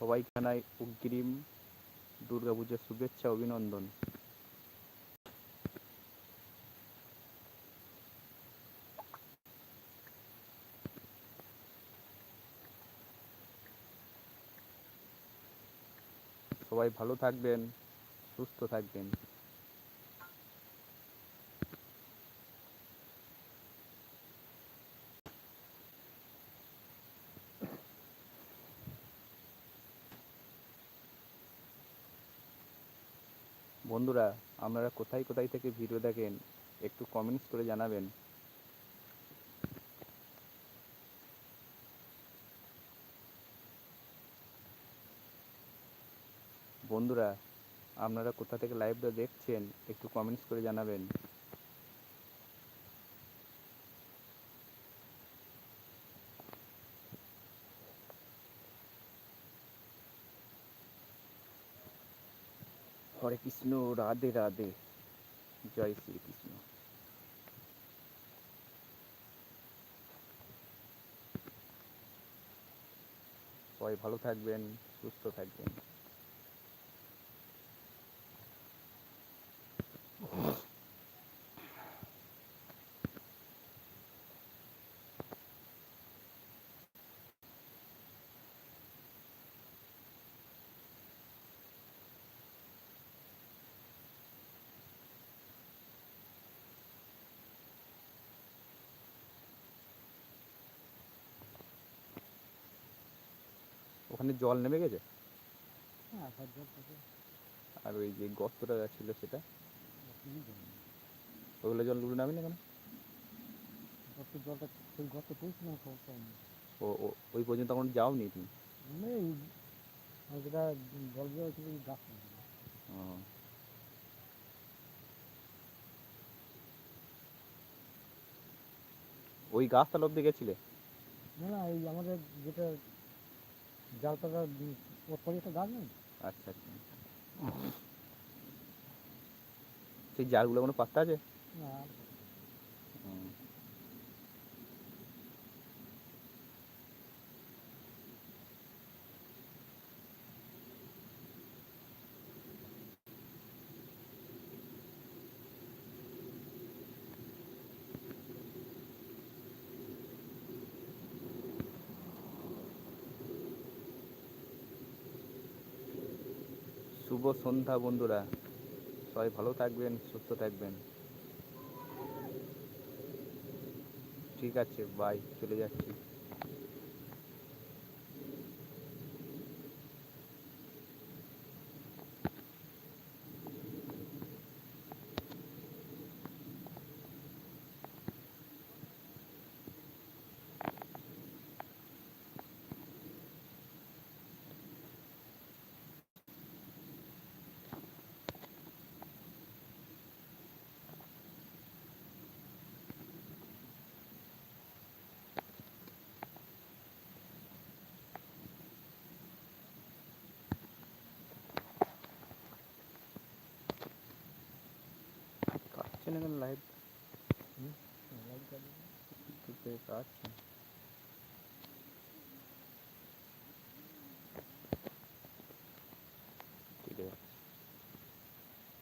সবাই জানাই অগ্রিম দুর্গাপূজার শুভেচ্ছা অভিনন্দন। সবাই ভালো থাকবেন সুস্থ থাকবেন। বন্ধুরা, আপনারা কোথায় কোথায় থেকে ভিডিও দেখেন, একটু কমেন্টস করে জানাবেন। বন্ধুরা, আপনারা কোথা থেকে লাইভটা দেখছেন, একটু কমেন্টস করে জানাবেন। হরে কৃষ্ণ রাধে রাধে। জয় শ্রীকৃষ্ণ। সবাই ভালো থাকবেন সুস্থ থাকবেন। ওখানে জল নেমে গেছে? হ্যাঁ আর ওই যে গর্তটা ছিল সেটা? ওগুলো জলগুলো নামে না কেন জলটা গর্ত ও ও ওই পর্যন্ত এখন যাওনি তুমি? যেটা জল ওই গাছ। ও। ওই গাছতলা অব্দি গেছিলে? না না এই আমাদের যেটা জালপাতা ওর পরে একটা গাছ নেই? আচ্ছা আচ্ছা। সেই জালগুলো কোনো পাত্তা আছে? আর শুভ সন্ধ্যা বন্ধুরা। সবাই ভালো থাকবেন সুস্থ থাকবেন। ঠিক আছে বাই চলে যাচ্ছি। কাটছে না কেন লাইভ